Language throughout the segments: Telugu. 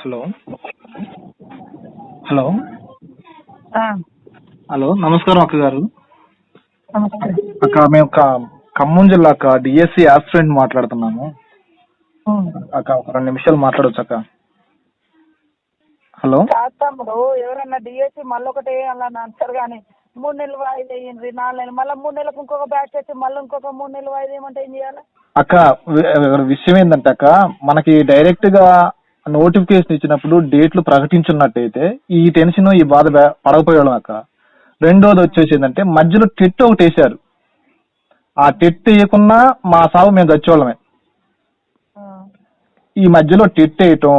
హలో. హలో. హలో నమస్కారం అక్క గారు. అక్క మేము ఖమ్మం జిల్లా అక్క డిఎస్సి ఆస్పిరెంట్ మాట్లాడుతున్నాము. ఉమ్. అక్క ఒక రెండు నిమిషాలు మాట్లాడవచ్చు అక్క. హలో. తమ్ముడు ఎవరన్నా డిఎస్సి మళ్ళీ ఒకటి అలా అంటారు కానీ మూడు నెలలు వాయిదా వేయండి నాలుగు నెలలు. మళ్ళీ మూడు నెలలకు ఇంకొక బ్యాచ్ వచ్చి మళ్ళీ ఇంకొక మూడు నెలలు వాయిదా వేయమంటే ఏం చేయాలి? అక్క విషయం ఏంటంటే అక్క మనకి డైరెక్ట్గా నోటిఫికేషన్ ఇచ్చినప్పుడు డేట్లు ప్రకటించున్నట్టయితే ఈ టెన్షన్ ఈ బాధ పడకపోయేవాళ్ళం అక్క. రెండోది వచ్చేసి ఏంటంటే మధ్యలో టెట్ ఒకటి వేశారు. ఆ టెట్ వేయకున్నా మా సాగు మేము చచ్చేవాళ్ళమే. ఈ మధ్యలో టెట్ వేయటం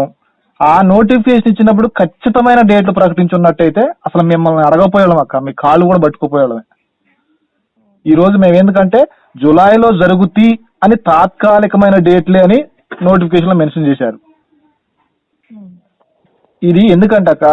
ఆ నోటిఫికేషన్ ఇచ్చినప్పుడు ఖచ్చితమైన డేట్లు ప్రకటించున్నట్టయితే అసలు మిమ్మల్ని అడగపోయేవాళ్ళం అక్క. మీ కాళ్ళు కూడా పట్టుకుపోయేవాళ్ళమే. ఈ రోజు మేము ఎందుకంటే జులైలో జరుగుతీ అని తాత్కాలికమైన డేట్లే అని నోటిఫికేషన్లో మెన్షన్ చేశారు. ఇది ఎందుకంటే అక్క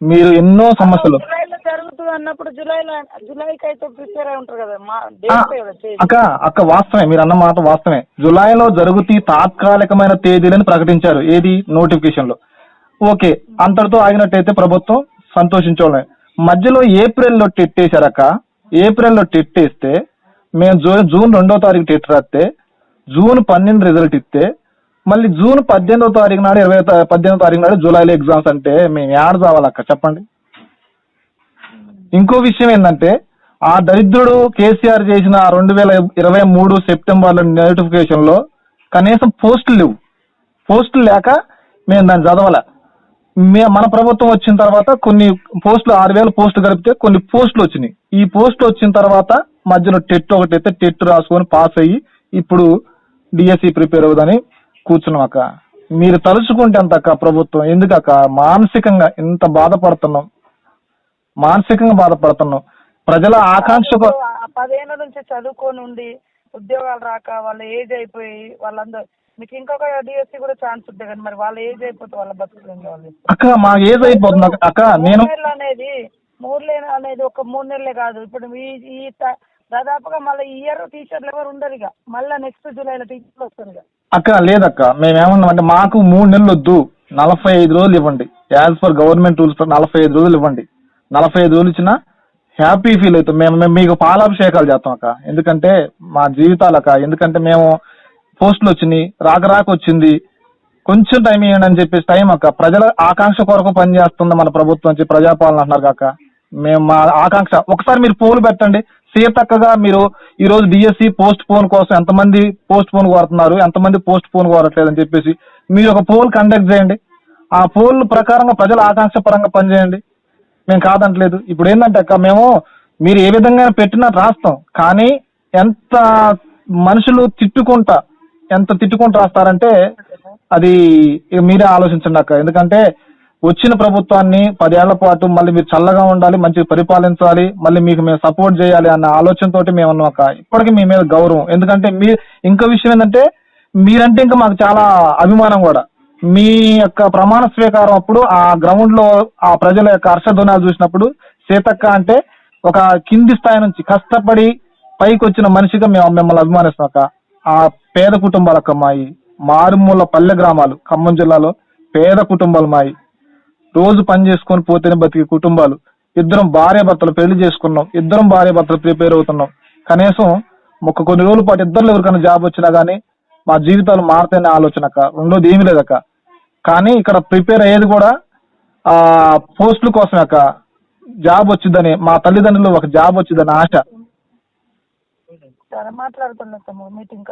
మీరు ఎన్నో సమస్యలు జూలైలో జరుగుతుంది అన్నప్పుడు జూలైలో జూలైకి అయితే ప్రిపేర్ అయి ఉంటారు కదా మా ఆ, డేట్ కదా చేసి. అక్క అక్క వాస్తవమే మీరు అన్న మాట వాస్తవమే. జులైలో జరుగుతీ తాత్కాలికమైన తేదీలని ప్రకటించారు. ఏది? నోటిఫికేషన్లో ఓకే అంతటితో ఆగినట్టయితే ప్రభుత్వం సంతోషించోళ్ళమే మధ్యలో ఏప్రిల్లో టెట్ వేశారక్క ఏప్రిల్లో టెట్ వేస్తే మేము జూన్ జూన్ రెండో తారీఖు టెట్ రాస్తే జూన్ పన్నెండు రిజల్ట్ ఇస్తే మళ్ళీ జూన్ పద్దెనిమిదో తారీఖు నాడు ఇరవై పద్దెనిమిదో తారీఖు నాడు జూలైలో ఎగ్జామ్స్ అంటే మేము ఏడ చావాలక్క? చెప్పండి. ఇంకో విషయం ఏంటంటే ఆ దరిద్రుడు కేసీఆర్ చేసిన రెండు వేల ఇరవై మూడు సెప్టెంబర్ నోటిఫికేషన్లో నోటిఫికేషన్లో కనీసం పోస్టులు లేవు. పోస్టులు లేక మేము దాన్ని చదవాల. మే మన ప్రభుత్వం వచ్చిన తర్వాత కొన్ని పోస్టులు ఆరు వేల పోస్టులు గడిపితే కొన్ని పోస్టులు వచ్చినాయి. ఈ పోస్టులు వచ్చిన తర్వాత మధ్యలో టెట్ ఒకటి అయితే టెట్ రాసుకొని పాస్ అయ్యి ఇప్పుడు డిఎస్సి ప్రిపేర్ అవుదని కూర్చున్నాం అక్క. మీరు తలుచుకుంటే అంత అక్క ప్రభుత్వం. ఎందుకక్క మానసికంగా ఇంత బాధపడుతున్నాం. మానసికంగా బాధపడుతున్నాం. ప్రజల ఆకాంక్ష పదేళ్ళ నుంచి చదువుకొని ఉండి ఉద్యోగాలు రాక వాళ్ళ ఏజ్ అయిపోయి వాళ్ళందరూ మీకు ఇంకొక డిఎస్సి కూడా ఛాన్స్ ఉంటుంది కానీ మరి వాళ్ళ ఏజ్ అయిపోతే వాళ్ళ బతుకులు అక్క మా ఏజ్ అయిపోతుంది అక్క. నేను మూడు నెలలు అనేది మూడు నెలలు అనేది ఒక మూడు నెలలే కాదు. ఇప్పుడు ఈ దాదాపుగా మళ్ళీ ఈ ఇయర్ టీచర్లు ఎవరు ఉండరు ఇక. మళ్ళీ నెక్స్ట్ జూలైలో టీచర్లు వస్తారు ఇక. అక్క లేదక్క. మేమేమన్నాం అంటే మాకు మూడు నెలలు వద్దు. నలభై ఐదు రోజులు ఇవ్వండి. యాజ్ పర్ గవర్నమెంట్ రూల్స్ నలభై ఐదు రోజులు ఇవ్వండి. నలభై ఐదు రోజులు ఇచ్చిన హ్యాపీ ఫీల్ అవుతాం. మేము మేము మీకు పాలాభిషేకాలు చేస్తాం అక్క. ఎందుకంటే మా జీవితాలు అక్క. ఎందుకంటే మేము పోస్టులు వచ్చినాయి రాక రాక వచ్చింది. కొంచెం టైం ఇవ్వండి అని చెప్పేసి టైం అక్క. ప్రజల ఆకాంక్ష కొరకు పనిచేస్తుంది మన ప్రభుత్వం నుంచి ప్రజాపాలన అంటున్నారు కాక మేము మా ఆకాంక్ష ఒకసారి మీరు పోలు పెట్టండి. సీతక్కగా మీరు ఈ రోజు డిఎస్సి పోస్ట్ పోన్ కోసం ఎంతమంది పోస్ట్ పోన్ కోరుతున్నారు ఎంతమంది పోస్ట్ పోన్ కోరట్లేదు అని చెప్పేసి మీరు ఒక పోల్ కండక్ట్ చేయండి. ఆ పోల్ ప్రకారంగా ప్రజల ఆకాంక్ష పరంగా పనిచేయండి. మేము కాదంటలేదు. ఇప్పుడు ఏంటంటే అక్క మేము మీరు ఏ విధంగా పెట్టినా రాస్తాం. కానీ ఎంత మనుషులు తిట్టుకుంటా ఎంత తిట్టుకుంటూ రాస్తారంటే అది మీరే ఆలోచించండి అక్క. ఎందుకంటే వచ్చిన ప్రభుత్వాన్ని పదేళ్ళ పాటు మళ్ళీ మీరు చల్లగా ఉండాలి మంచిగా పరిపాలించాలి మళ్ళీ మీకు మేము సపోర్ట్ చేయాలి అన్న ఆలోచనతోటి మేము ఉన్నాం. ఇప్పటికీ మీ మీద గౌరవం. ఎందుకంటే మీ ఇంకో విషయం ఏంటంటే మీరంటే ఇంకా మాకు చాలా అభిమానం కూడా. మీ యొక్క ప్రమాణ స్వీకారం అప్పుడు ఆ గ్రౌండ్లో ఆ ప్రజల యొక్క హర్షధ్వనాలు చూసినప్పుడు సీతక్క అంటే ఒక కింది స్థాయి నుంచి కష్టపడి పైకి వచ్చిన మనిషిగా మేము మిమ్మల్ని అభిమానిస్తాం ఆ పేద కుటుంబాలకు అమ్మాయి మారుమూల పల్లె గ్రామాలు ఖమ్మం జిల్లాలో పేద కుటుంబాలు మాయి. రోజు పని చేసుకొని పోతేనే బతికే కుటుంబాలు. ఇద్దరం భార్య భర్తలు పెళ్ళి చేసుకున్నాం. ఇద్దరం భార్య భర్తలు ప్రిపేర్ అవుతున్నాం. కనీసం ఒక కొన్ని రోజుల పాటు ఇద్దరు ఎవరికైనా జాబ్ వచ్చినా గానీ మా జీవితాలు మారుతాయనే ఆలోచన అక్క. రెండోది ఏమీ లేదక్క కానీ ఇక్కడ ప్రిపేర్ అయ్యేది కూడా ఆ పోస్టుల కోసం అక్క. జాబ్ వచ్చిందని మా తల్లిదండ్రులు ఒక జాబ్ వచ్చిందని ఆశ. సరే మీటింగ్